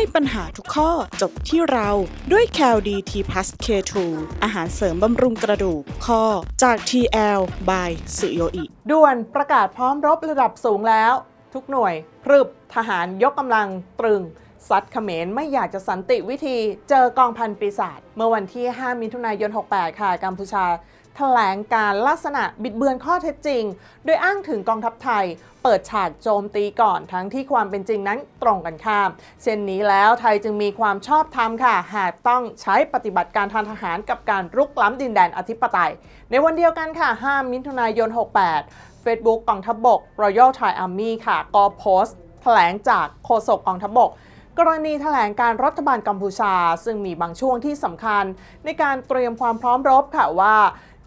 ให้ปัญหาทุกข้อจบที่เราด้วย c a l d t p l u s K2 อาหารเสริมบำรุงกระดูกข้อจาก TL by สุโยอิด่วนประกาศพร้อมรบระดับสูงแล้ว ทุกหน่วยพรึบทหารยกกำลังตรึงซัดเขมรไม่อยากจะสันติวิธีเจอกองพันปีศาจเมื่อวันที่ 5 มิถุนายน 68 ค่ะ กัมพูชา ถลงการลักษณะบิดเบือนข้อเท็จจริง โดยอ้างถึงกองทัพไทย เปิดฉากโจมตีก่อนทั้งที่ความเป็นจริงนั้นตรงกันข้าม เช่นนี้แล้วไทยจึงมีความชอบธรรมค่ะ หากต้องใช้ปฏิบัติการทางทหารกับการรุกล้ำดินแดนอธิปไตย ในวันเดียวกันค่ะ 5 มิถุนายน 68 Facebook กองทัพบบก Royal Thai Army ค่ะ ก็โพสต์แถลงจากโฆษกกองทัพบบกกรณีแถลงการรัฐบาลกัมพูชา ซึ่งมีบางช่วงที่สำคัญในการเตรียมความพร้อมรบค่ะว่า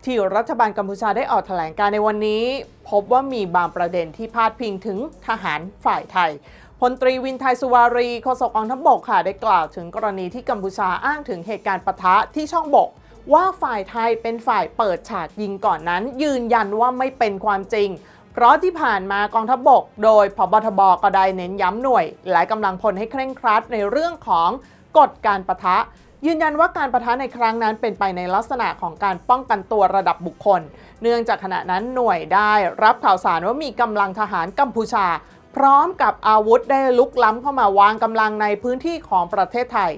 ที่รัฐบาลกัมพูชาได้ออกแถลงการในวันนี้ พบว่ามีบางประเด็นที่พาดพิงถึงทหารฝ่ายไทยพลตรีวินไทยสุวารีโฆษกกองทัพบกค่ะได้กล่าวถึงกรณีที่กัมพูชาอ้างถึงเหตุการณ์ปะทะที่ช่องบก ว่าฝ่ายไทยเป็นฝ่ายเปิดฉากยิงก่อนนั้น ยืนยันว่าไม่เป็นความจริง เพราะที่ผ่านมากองทัพบก โดยพบทบก็ได้เน้นย้ำหน่วย และกำลังพลให้เคร่งครัดในเรื่องของกฎการปะทะ ยืนยันว่าการประทะในครั้งนั้นเป็นไปในลักษณะของการป้องกันตัวระดับบุคคล เนื่องจากขณะนั้นหน่วยได้รับข่าวสารว่ามีกำลังทหารกัมพูชา พร้อมกับอาวุธได้ลุกล้ำเข้ามาวางกำลังในพื้นที่ของประเทศไทย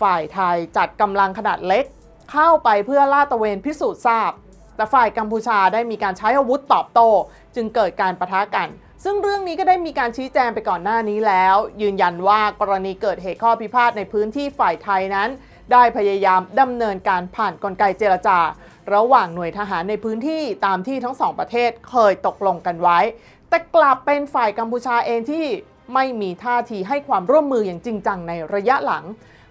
ฝ่ายไทยจัดกำลังขนาดเล็ก เข้าไปเพื่อลาดตระเวนพิสูจน์ทราบ แต่ฝ่ายกัมพูชาได้มีการใช้อาวุธตอบโต้ จึงเกิดการประทะกันซึ่งเรื่องนี้ก็ได้มีการชี้แจงไปก่อนหน้านี้แล้ว ยืนยันว่ากรณีเกิดเหตุข้อพิพาทในพื้นที่ฝ่ายไทยนั้น ได้พยายามดำเนินการผ่านกลไกเจรจา ระหว่างหน่วยทหารในพื้นที่ตามที่ทั้งสองประเทศเคยตกลงกันไว้ แต่กลับเป็นฝ่ายกัมพูชาเองที่ไม่มีท่าทีให้ความร่วมมืออย่างจริงจังในระยะหลัง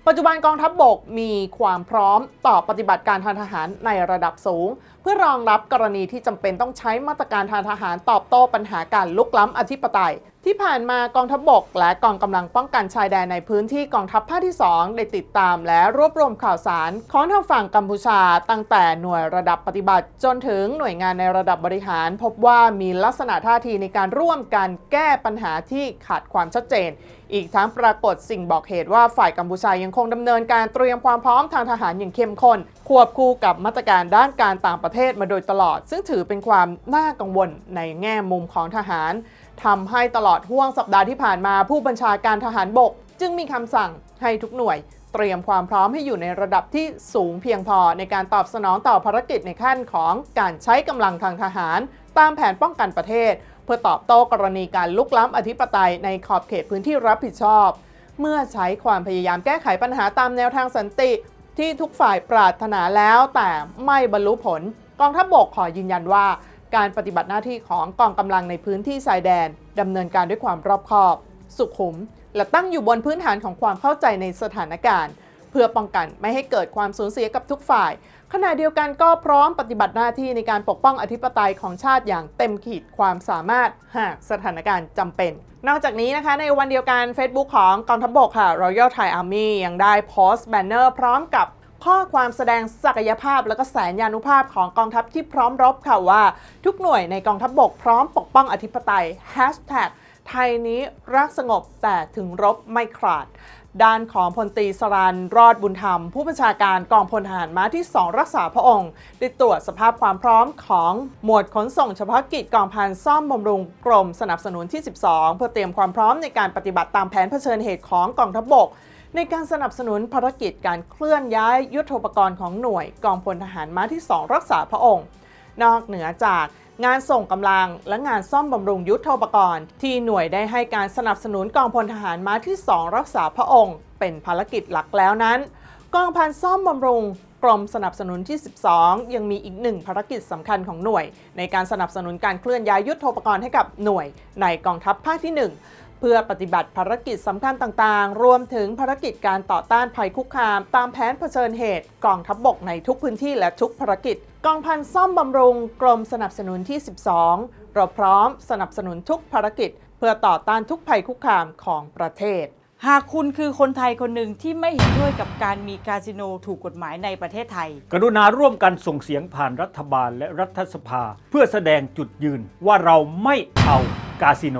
ปัจจุบันกองทัพบบกมีความพร้อมต่อปฏิบัติการทางทหารในระดับสูง เพื่อรองรับกรณีที่จำเป็นต้องใช้มาตรการทางทหารตอบโต้ปัญหาการลุกล้ำอธิปไตยที่ผ่านมากองทัพบบกและกองกำลังป้องกันชายแดนในพื้นที่กองทัพภาคที่ 2 ได้ติดตามและรวบรวมข่าวสารของทางฝั่งกัมพูชา ตั้งแต่หน่วยระดับปฏิบัติ จนถึงหน่วยงานในระดับบริหาร พบว่ามีลักษณะท่าทีในการร่วมกันแก้ปัญหาที่ขาดความชัดเจน อีกทั้งปรากฏสิ่งบอกเหตุว่าฝ่ายกัมพูชายังคงดำเนินการเตรียมความพร้อมทางทหารอย่างเข้มข้นควบคู่กับมาตรการด้านการต่างประเทศมาโดยตลอด ซึ่งถือเป็นความน่ากังวลในแง่มุมของทหาร ทำให้ตลอดห่วงสัปดาห์ที่ผ่านมาผู้บัญชาการทหารบก จึงมีคำสั่งให้ทุกหน่วย เตรียมความพร้อมให้อยู่ในระดับที่สูงเพียงพอในการตอบสนองต่อภารกิจในขั้นของการใช้กำลังทางทหาร ตามแผนป้องกันประเทศ เพื่อตอบโต้กรณีการลุกล้ำอธิปไตยในขอบเขตพื้นที่รับผิดชอบ เมื่อใช้ความพยายามแก้ไขปัญหาตามแนวทางสันติที่ทุกฝ่ายปรารถนาแล้วแต่ไม่บรรลุผล กองทัพบบกขอยืนยันว่า การปฏิบัติหน้าที่ของกองกำลังในพื้นที่ชายแดนดำเนินการด้วยความรอบคอบ สุขุม และตั้งอยู่บนพื้นฐานของความเข้าใจในสถานการณ์ เพื่อป้องกันไม่ให้เกิดความสูญเสียกับทุกฝ่าย ขณะเดียวกันก็พร้อมปฏิบัติหน้าที่ในการปกป้องอธิปไตยของชาติอย่างเต็มขีดความสามารถหากสถานการณ์จำเป็น นอกจากนี้นะคะในวันเดียวกัน Facebook ของกองทัพบกค่ะ Royal Thai Army ยังได้โพสต์แบนเนอร์พร้อมกับ ข้อความแสดงศักยภาพและก็แสนยานุภาพของกองทัพที่พร้อมรบค่ะว่า ทุกหน่วยในกองทัพบกพร้อมปกป้องอธิปไตย Hashtag ไทยนี้รักสงบแต่ถึงรบไม่ขาด ด้านของพลตรีสรันรอดบุญธรรม ผู้บัญชาการกองพลทหารม้าที่ 2 รักษาพระองค์ ได้ตรวจสภาพความพร้อมของหมวดขนส่งเฉพาะกิจกองพันซ่อมบำรุงกรมสนับสนุนที่ 12 เพื่อเตรียมความพร้อมในการปฏิบัติตามแผนเผชิญเหตุของกองทัพบก ในการสนับสนุนภารกิจการเคลื่อนย้ายยุทโธปกรณ์ของหน่วยกองพลทหารม้าที่ 2 รักษาพระองค์ นอกเหนือจากงานส่งกำลังและงานซ่อมบำรุงยุทธปกรณ์ ที่หน่วยได้ให้การสนับสนุนกองพลทหารม้าที่ 2 รักษาพระองค์ เป็นภารกิจหลักแล้วนั้น กองพันซ่อมบำรุงกรมสนับสนุนที่ 12 ยังมีอีกหนึ่งภารกิจสำคัญของหน่วย ในการสนับสนุนการเคลื่อนย้ายยุทธปกรณ์ให้กับหน่วยในกองทัพภาคที่ 1 เพื่อปฏิบัติภารกิจสำคัญต่างๆ รวมถึงภารกิจการต่อต้านภัยคุกคาม ตามแผนเผชิญเหตุกองทัพบบกในทุกพื้นที่และทุกภารกิจ กองพันซ่อมบำรุง กรมสนับสนุนที่ 12 เราพร้อมสนับสนุนทุกภารกิจ เพื่อต่อต้านทุกภัยคุกคามของประเทศหากคุณคือคนไทยคนหนึ่งที่ไม่เห็นด้วยกับการมีคาสิโนถูกกฎหมายในประเทศไทย กรุณาร่วมกันส่งเสียงผ่านรัฐบาลและรัฐสภา เพื่อแสดงจุดยืนว่าเราไม่เอากาสิโน